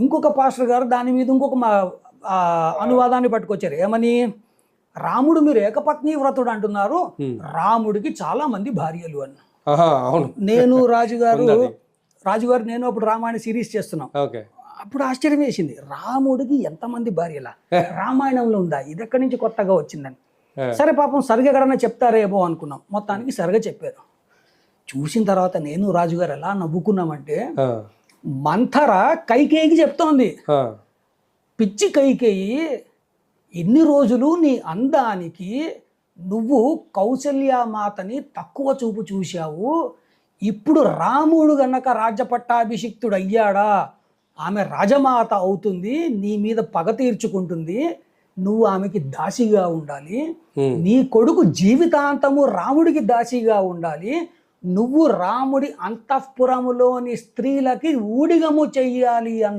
ఇంకొక పాస్టర్ గారు దాని మీద ఇంకొక మా అనువాదాన్ని పట్టుకొచ్చారు. ఏమని? రాముడు మీరు ఏకపత్ని వ్రతుడు అంటున్నారు. రాముడికి చాలా మంది భార్యలు అని. నేను రాజుగారు. రాజుగారు నేను అప్పుడు రామాయణ సిరీస్ చేస్తున్నాం. అప్పుడు ఆశ్చర్యం వేసింది. రాముడికి ఎంతమంది భార్యలా? రామాయణంలో ఉందా? ఇది ఎక్కడి నుంచి కొత్తగా వచ్చిందని. సరే పాపం సరిగా ఎక్కడన్నా చెప్తారేమో అనుకున్నాం. మొత్తానికి సరిగా చెప్పారు. చూసిన తర్వాత నేను రాజుగారు ఎలా నవ్వుకున్నామంటే మంథర కైకేయికి చెప్తోంది. పిచ్చి కైకేయి ఎన్ని రోజులు నీ అందానికి నువ్వు కౌసల్యామాతని తక్కువ చూపు చూశావు. ఇప్పుడు రాముడు గనక రాజ్య పట్టాభిషిక్తుడు అయ్యాడా ఆమె రాజమాత అవుతుంది నీ మీద పగ తీర్చుకుంటుంది నువ్వు ఆమెకి దాసిగా ఉండాలి. నీ కొడుకు జీవితాంతము రాముడికి దాసిగా ఉండాలి. నువ్వు రాముడి అంతఃపురములోని స్త్రీలకి ఊడిగము చెయ్యాలి అన్న